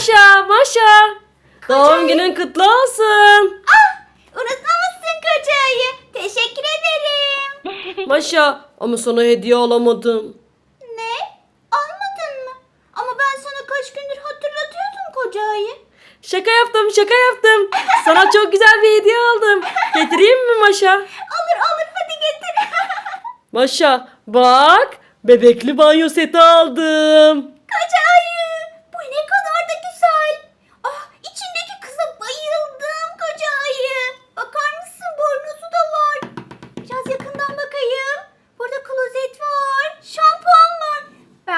Maşa, Maşa. Doğum günün kutlu olsun. Ah! Unutmamışsın koca ayı. Teşekkür ederim. Maşa, ama sana hediye alamadım. ne? Almadın mı? Ama ben sana kaç gündür hatırlatıyordum koca ayı. Şaka yaptım, şaka yaptım. Sana çok güzel bir hediye aldım. Getireyim mi Maşa? Olur olur hadi getir. Maşa, bak. Bebekli banyo seti aldım.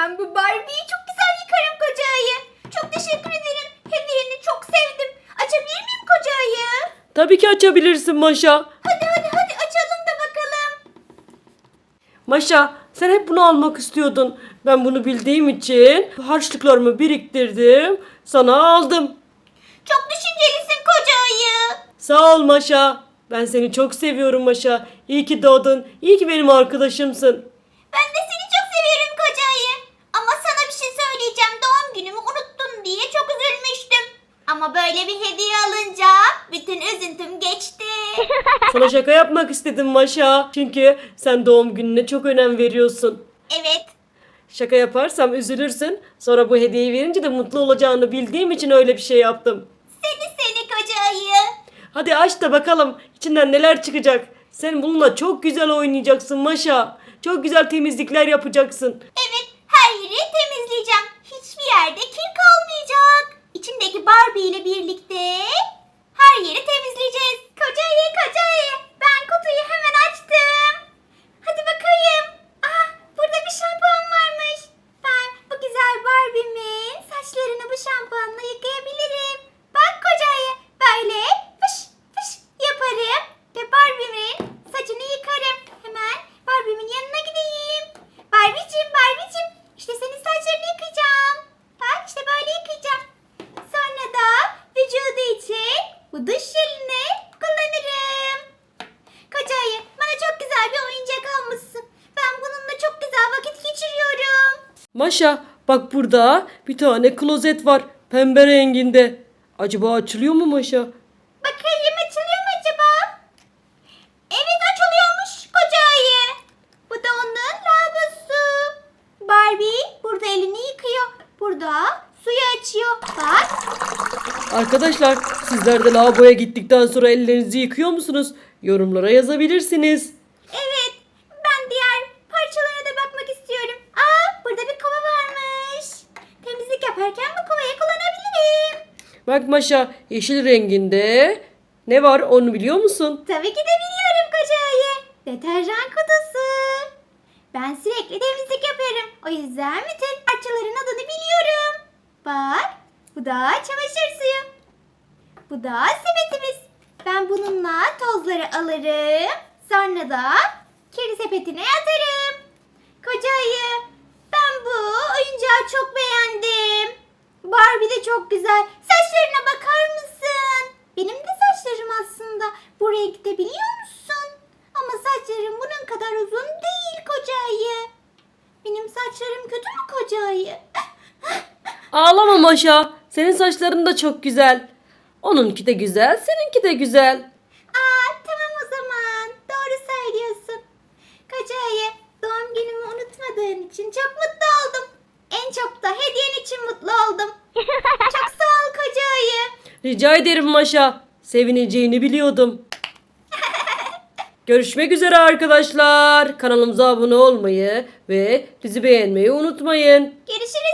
Ben bu Barbie'yi çok güzel yıkarım koca ayı. Çok teşekkür ederim. Hediyeni çok sevdim. Açabilir miyim koca ayı? Tabii ki açabilirsin Maşa. Hadi hadi hadi açalım da bakalım. Maşa, sen hep bunu almak istiyordun. Ben bunu bildiğim için harçlıklarımı biriktirdim. Sana aldım. Çok düşüncelisin koca ayı. Sağ ol Maşa. Ben seni çok seviyorum Maşa. İyi ki doğdun. İyi ki benim arkadaşımsın. Ben de seni çok seviyorum koca ayı. Ama sana bir şey söyleyeceğim. Doğum günümü unuttun diye çok üzülmüştüm. Ama böyle bir hediye alınca bütün üzüntüm geçti. Sana şaka yapmak istedim Maşa. Çünkü sen doğum gününe çok önem veriyorsun. evet. Şaka yaparsam üzülürsün. Sonra bu hediyeyi verince de mutlu olacağını bildiğim için öyle bir şey yaptım. Seni seni koca ayı. Hadi aç da bakalım içinden neler çıkacak. Sen bununla çok güzel oynayacaksın Maşa. Çok güzel temizlikler yapacaksın. Evet her yeri temizleyeceğim. Hiçbir yerde kir kalmayacak. İçindeki Barbie ile birlikte her yeri temizleyeceğiz. Koca ayı koca ayı. Ben kutuyu hemen açtım. Hadi bakayım. Ah burada bir şampuan varmış. Ben bu güzel Barbie'min saçlarını bu şampuanla yıkayabilirim. Bak koca ayı böyle fış fış yaparım ve Barbie'min saçını yıkarım. Hemen Barbie'min yanına gideyim. Barbie'cim Barbie'cim işte senin saçlarını yıkayacağım. Bak işte böyle yıkayacağım. Sonra da vücudu için bu duş jelini kullanırım. Koca ayı bana çok güzel bir oyuncak almışsın. Ben bununla çok güzel vakit geçiriyorum. Maşa bak burada bir tane klozet var. Pembe renginde. Acaba açılıyor mu Maşa? Bakayım açılıyor mu acaba? Evet açılıyormuş koca ayı. Bu da onun lavabosu. Barbie burada elini yıkıyor. Burada suyu açıyor. Bak. Arkadaşlar sizler de lavaboya gittikten sonra ellerinizi yıkıyor musunuz? Yorumlara yazabilirsiniz. Evet. Ben diğer parçalara da bakmak istiyorum. Aa burada bir kova varmış. Temizlik yaparken bu kovayı kullanabilirim. Bak Maşa yeşil renginde ne var onu biliyor musun? Tabii ki de biliyorum koca ayı. Deterjan kutusu. Ben sürekli temizlik yaparım. O yüzden bütün parçaların adını biliyorum. Bak bu da çamaşır suyu. Bu da sepetimiz. Ben bununla tozları alırım. Sonra da kiri sepetine atarım. Koca ayı ben bu oyuncağı çok beğendim. Barbie de çok güzel. Saçlarına bakar mısın? Benim de saçlarım aslında. Bu renkte biliyor musun? Ama saçlarım bunun kadar uzun değil koca ayı. Benim saçlarım kötü mü koca ayı? Ağlama Maşa. Senin saçların da çok güzel. Onunki de güzel, seninki de güzel. Aa tamam o zaman. Doğru söylüyorsun. Koca ayı doğum günümü unutmadığın için çok mutlu oldum. En çok da hediyen için mutlu oldum. çok sağ ol koca ayı. Rica ederim Maşa. Sevineceğini biliyordum. Görüşmek üzere arkadaşlar. Kanalımıza abone olmayı ve bizi beğenmeyi unutmayın. Görüşürüz